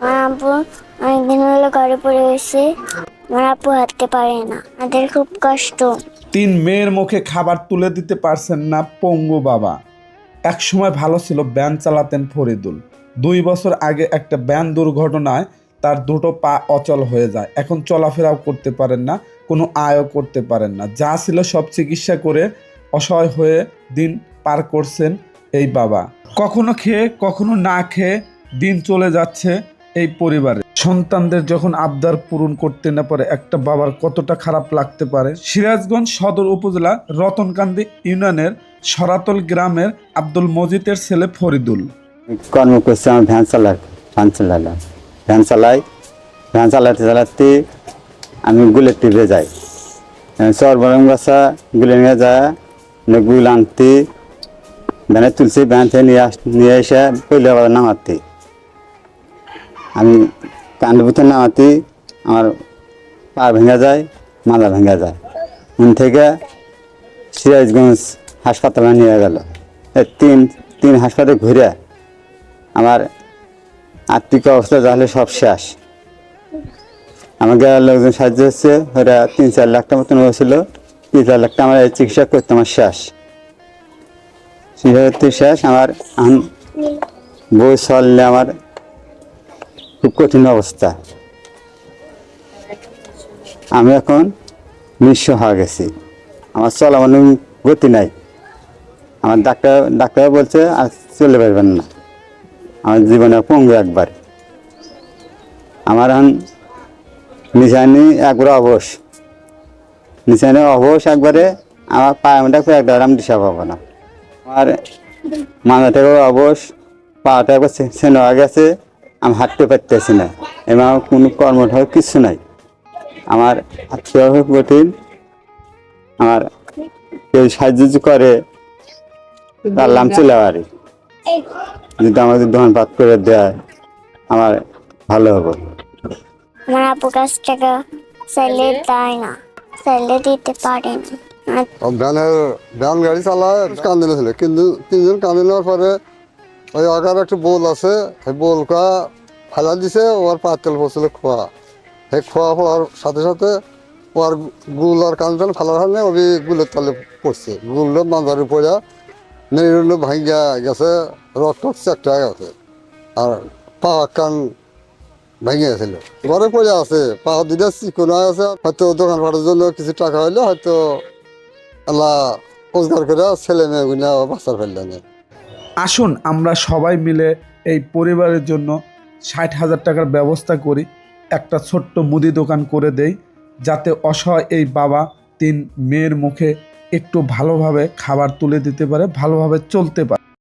আমার আব্বু অনেকদিন হলো ঘরে পড়ে গেছে আমার আব্বু হাঁটতে পারে না, আমাদের খুব কষ্ট। তিন মেয়ের মুখে খাবার তুলে দিতে পারছেন না পঙ্গু বাবা। এক সময় ভালো ছিল ব্যান চালাতেন ফরিদুল। দুই বছর আগে একটা ব্যান দুর্ঘটনায় তার দুটো পা অচল হয়ে যায়। এখন চলাফেরাও করতে পারেন না, কোনো আয়ও করতে পারেন না। যা ছিল সব চিকিৎসা করে অসহায় হয়ে দিন পার করছেন এই বাবা। কখনো খেয়ে, কখনো না খেয়ে দিন চলে যাচ্ছে এই পরিবারে। সন্তানদের যখন আবদার পূরণ করতে না পারে, একটা বাবার কতটা খারাপ লাগতে পারে? সিরাজগঞ্জ সদর উপজেলা রতনকান্দি ইউনিয়নের সরাতল গ্রামের আব্দুল মজিদের ছেলে ফরিদুল। কর্ম করছে আমার ভ্যান চালার ভ্যান চালালাম ভ্যান চালাই, ভ্যান চালাতে চালাতে আমি গুলের টিপে যাই। চর বরং গাছা গুলে নিয়ে যায় গুল আনতে। ভ্যানে তুলছি, ভ্যান থেকে নিয়ে নিয়ে এসে পইলে আবার নামাতে। আমি কাণ্ডপুতে নামাতে আমার পা ভেঙে যায়, মাথা ভেঙে যায়। উন থেকে সিরাজগঞ্জ হাসপাতালে নিয়ে গেল। তিন তিন হাসপাতালে ঘুরে আমার আর্থিক অবস্থা তাহলে সব শেষ। আমাকে লোকজন সাহায্য হচ্ছে, ওরা তিন চার লাখ টাকা মতন হয়েছিল। তিন চার লাখ টাকা আমার চিকিৎসা করতে আমার শেষ। চিকিৎসা করতে শেষ, আমার বই চললে আমার খুব কঠিন অবস্থা। আমি এখন নিঃস্ব হয়ে গেছি। আমার চলা মানে গতি নাই। আমার ডাক্তার ডাক্তার বলছে আর চলে পারবেন না। আমার জীবনে পঙ্গু একবার। আমার এখন নিশানি একবার অবশ। নিশানি অবশ একবারে আমার পায়ে আমাদের একবার আমি দিশা পাবো না। আমার মাথাটাও অবশ, পাটা একবার সেন হয়ে গেছে। আমি হাঁটতে পারতেছি না। এবং আমার কোনো কর্মঠাও কিছু নাই। আমার আত্মীয় কঠিন। আমার কেউ সাহায্য করে পারলাম চলে পারি যদি আমাদের দোকান পাত করে দেয় আমার ভালো হবে। আমার আব্বু কাছ টাকা চাইলে দেয় না। চাইলে দিতে পারে না। আর ও ভ্যানের ভ্যান গাড়ি চালায় কান্দে ছিল। কিন্তু তিনজন কান্দে নেওয়ার পরে ওই আগার একটা বোল আছে, সেই বোলকা ফেলা দিছে, ওর পা তেল পড়ছিল খোয়া। সেই খোয়া হওয়ার সাথে সাথে ওর গুল আর কান্দন ফেলার কারণে ওই গুলের তলে পড়ছে। গুলো মাঝারি পড়া মেরুদণ্ড ভাঙ্গা গেছে, রক্ত একটা গেছে আর পা কান ভেঙে গেছিল। ঘরে পড়ে আছে, পা দিতে চিকন আছে, হয়তো দোকান পাটের জন্য কিছু টাকা হইলে হয়তো আল্লাহ রোজগার করে ছেলে মেয়ে গুনা বাচ্চার ফেললেন আসুন আমরা সবাই মিলে এই পরিবারের জন্য ষাট হাজার টাকার ব্যবস্থা করি। একটা ছোট্ট মুদি দোকান করে দেই, যাতে অসহায় এই বাবা তিন মেয়ের মুখে একটু ভালোভাবে খাবার তুলে দিতে পারে, ভালোভাবে চলতে পারে।